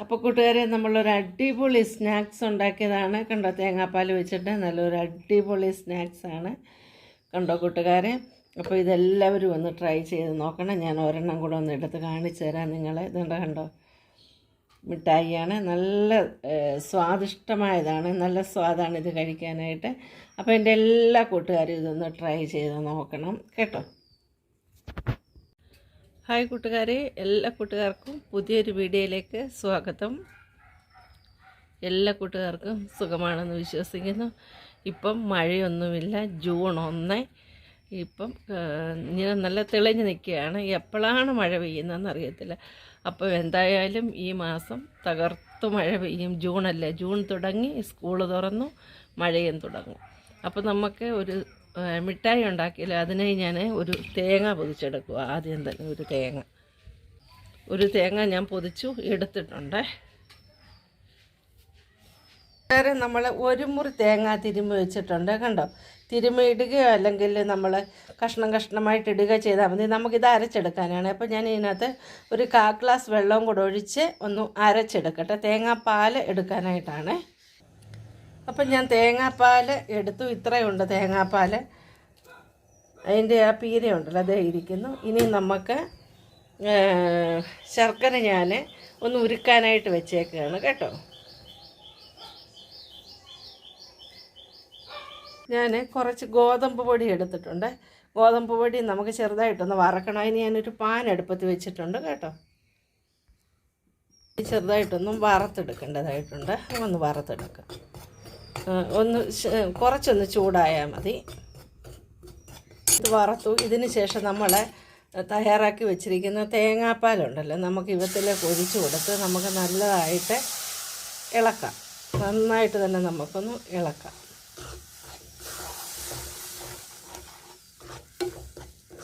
അപ്പോൾ കൂട്ടുകാരെ നമ്മളൊരു അടിപൊളി സ്നാക്സ് ഉണ്ടാക്കിയതാണ്. കണ്ടോ തേങ്ങാപ്പാൽ വെച്ചിട്ട് നല്ലൊരു അടിപൊളി സ്നാക്സാണ് കണ്ടോ കൂട്ടുകാരെ? അപ്പോൾ ഇതെല്ലാവരും ഒന്ന് ട്രൈ ചെയ്ത് നോക്കണം. ഞാൻ ഒരെണ്ണം കൂടെ ഒന്ന് എടുത്ത് കാണിച്ചു തരാം നിങ്ങളെ. ഇതുണ്ട് കണ്ടോ? മിഠായിയാണ്. നല്ല സ്വാദിഷ്ടമായതാണ്. നല്ല സ്വാദാണ് ഇത് കഴിക്കാനായിട്ട്. അപ്പോൾ എന്റെ എല്ലാ കൂട്ടുകാരും ഇതൊന്ന് ട്രൈ ചെയ്ത് നോക്കണം. കേട്ടോ? ഹായ് കൂട്ടുകാരെ എല്ലാ കൂട്ടുകാർക്കും പുതിയൊരു വീഡിയോയിലേക്ക് സ്വാഗതം. എല്ലാ കൂട്ടുകാർക്കും സുഖമാണെന്ന് വിശ്വസിക്കുന്നു. ഇപ്പം മഴയൊന്നുമില്ല ജൂൺ ഒന്ന്. ഇപ്പം ഇങ്ങനെ നല്ല തെളിഞ്ഞു നിൽക്കുകയാണ്. എപ്പോഴാണ് മഴ പെയ്യുന്നതെന്ന് അറിയത്തില്ല. അപ്പോൾ എന്തായാലും ഈ മാസം തകർത്ത് മഴ പെയ്യും. ജൂണല്ലേ ജൂൺ തുടങ്ങി സ്കൂൾ തുറന്നു മഴയും തുടങ്ങും. അപ്പോൾ നമുക്ക് ഒരു മിഠായി ഉണ്ടാക്കിയില്ല. അതിനായി ഞാൻ ഒരു തേങ്ങ പൊതിച്ചെടുക്കുക. ആദ്യം തന്നെ ഒരു തേങ്ങ. ഒരു തേങ്ങ ഞാൻ പൊതിച്ചു എടുത്തിട്ടുണ്ട്. വേറെ നമ്മൾ ഒരു മുറി തേങ്ങ തിരുമ്മി വെച്ചിട്ടുണ്ട് കണ്ടോ? തിരുമ്മി ഇടുകയോ അല്ലെങ്കിൽ നമ്മൾ കഷ്ണം കഷ്ണമായിട്ട് ഇടുക ചെയ്താൽ മതി. നമുക്കിത് അരച്ചെടുക്കാനാണ്. അപ്പോൾ ഞാൻ ഇതിനകത്ത് ഒരു കാ ഗ്ലാസ് വെള്ളവും കൂടെ ഒഴിച്ച് ഒന്ന് അരച്ചെടുക്കട്ടെ. തേങ്ങാപ്പാൽ എടുക്കാനായിട്ടാണ്. അപ്പം ഞാൻ തേങ്ങാപ്പാൽ എടുത്തു. ഇത്രയുണ്ട് തേങ്ങാപ്പാൽ അതിന്റെ ആ പീരയുണ്ടല്ലോ അതേ ഇരിക്കുന്നു. ഇനി നമുക്ക് ശർക്കര ഞാൻ ഒന്ന് ഉരുക്കാനായിട്ട് വെച്ചേക്കുകയാണ് കേട്ടോ. ഞാൻ കുറച്ച് ഗോതമ്പ് പൊടി എടുത്തിട്ടുണ്ട്. ഗോതമ്പ് പൊടി നമുക്ക് ചെറുതായിട്ടൊന്ന് വറക്കണം. അതിന് ഞാനൊരു പാൻ അടുപ്പത്ത് വെച്ചിട്ടുണ്ട് കേട്ടോ. ചെറുതായിട്ടൊന്നും വറുത്തെടുക്കേണ്ടതായിട്ടുണ്ട്. ഒന്ന് വറുത്തെടുക്കാം. ഒന്ന് കുറച്ചൊന്ന് ചൂടായാൽ മതി. ഇത് വറുത്തു. ഇതിന് ശേഷം നമ്മൾ തയ്യാറാക്കി വെച്ചിരിക്കുന്ന തേങ്ങാപ്പാലുണ്ടല്ലോ നമുക്ക് ഇവത്തിലേക്ക് ഒഴിച്ചു കൊടുത്ത് നമുക്ക് നല്ലതായിട്ട് ഇളക്കാം. നന്നായിട്ട് തന്നെ നമുക്കൊന്ന് ഇളക്കാം.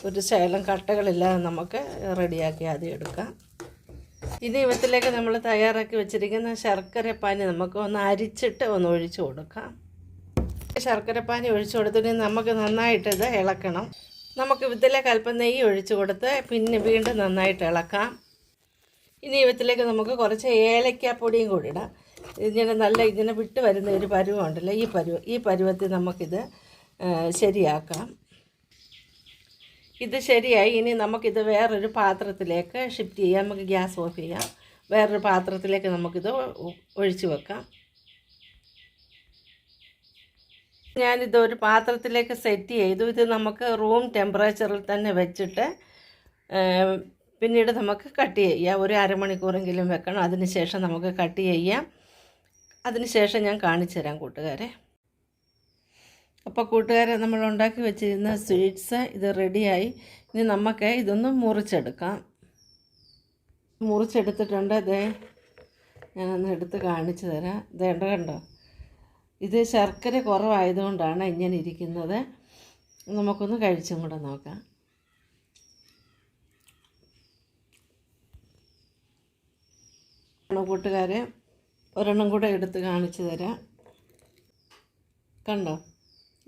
ഒരു ശകലം കട്ടകളില്ലാതെ നമുക്ക് റെഡിയാക്കി ആദ്യം എടുക്കാം. ഇനി ഇവത്തിലേക്ക് നമ്മൾ തയ്യാറാക്കി വെച്ചിരിക്കുന്ന ശർക്കരപ്പാനി നമുക്ക് ഒന്ന് അരിച്ചിട്ട് ഒന്ന് ഒഴിച്ചു കൊടുക്കാം. ശർക്കരപ്പാനി ഒഴിച്ചു കൊടുത്തിട്ട് നമുക്ക് നന്നായിട്ട് ഇത് ഇളക്കണം. നമുക്ക് ഇവത്തിലേക്ക് അല്പം നെയ്യ് ഒഴിച്ചു കൊടുത്ത് പിന്നെ വീണ്ടും നന്നായിട്ട് ഇളക്കാം. ഇനി ഇവത്തിലേക്ക് നമുക്ക് കുറച്ച് ഏലക്കാപ്പൊടിയും കൂടി ഇടാം. ഇങ്ങനെ നല്ല ഇങ്ങനെ വിട്ട് വരുന്ന ഒരു പരുവമുണ്ടല്ലോ ഈ പരുവ ഈ പരുവത്തിൽ നമുക്കിത് ശരിയാക്കാം. ഇത് ശരിയായി. ഇനി നമുക്കിത് വേറൊരു പാത്രത്തിലേക്ക് ഷിഫ്റ്റ് ചെയ്യാം. നമുക്ക് ഗ്യാസ് ഓഫ് ചെയ്യാം. വേറൊരു പാത്രത്തിലേക്ക് നമുക്കിത് ഒഴിച്ചു വെക്കാം. ഞാനിത് ഒരു പാത്രത്തിലേക്ക് സെറ്റ് ചെയ്തു. ഇത് നമുക്ക് റൂം ടെമ്പറേച്ചറിൽ തന്നെ വെച്ചിട്ട് പിന്നീട് നമുക്ക് കട്ട് ചെയ്യാം. ഒരു അരമണിക്കൂറെങ്കിലും വെക്കണം. അതിന് ശേഷം നമുക്ക് കട്ട് ചെയ്യാം. അതിന് ശേഷം ഞാൻ കാണിച്ചു തരാം കൂട്ടുകാരെ. അപ്പോൾ കൂട്ടുകാരെ നമ്മൾ ഉണ്ടാക്കി വെച്ചിരുന്ന സ്വീറ്റ്സ് ഇത് റെഡിയായി. ഇനി നമുക്ക് ഇതൊന്ന് മുറിച്ചെടുക്കാം. മുറിച്ചെടുത്തിട്ടുണ്ട്. അതേ ഞാനൊന്ന് എടുത്ത് കാണിച്ചു തരാം. ഇതേണ്ട കണ്ടോ? ഇത് ശർക്കര കുറവായതുകൊണ്ടാണ് ഇങ്ങനെ ഇരിക്കുന്നത്. നമുക്കൊന്ന് കഴിച്ചും കൂടെ നോക്കാം. കൂട്ടുകാരെ ഒരെണ്ണം കൂടെ എടുത്ത് കാണിച്ചു തരാം. കണ്ടോ?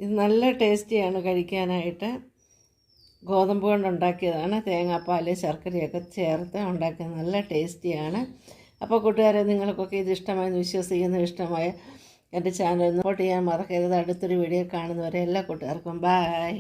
ഇത് നല്ല ടേസ്റ്റിയാണ് കഴിക്കാനായിട്ട്. ഗോതമ്പ് കൊണ്ട് ഉണ്ടാക്കിയതാണ്. തേങ്ങാപ്പാൽ ശർക്കരയൊക്കെ ചേർത്ത് ഉണ്ടാക്കിയത് നല്ല ടേസ്റ്റിയാണ്. അപ്പോൾ കൂട്ടുകാരെ നിങ്ങൾക്കൊക്കെ ഇത് ഇഷ്ടമായെന്ന് വിശ്വസിക്കുന്നു ഇഷ്ടമായ എന്റെ ചാനൽ സപ്പോർട്ട് ചെയ്യാൻ മറക്കരുത്. അടുത്തൊരു വീഡിയോ കാണുന്നവരെ എല്ലാ കൂട്ടുകാർക്കും ബായ്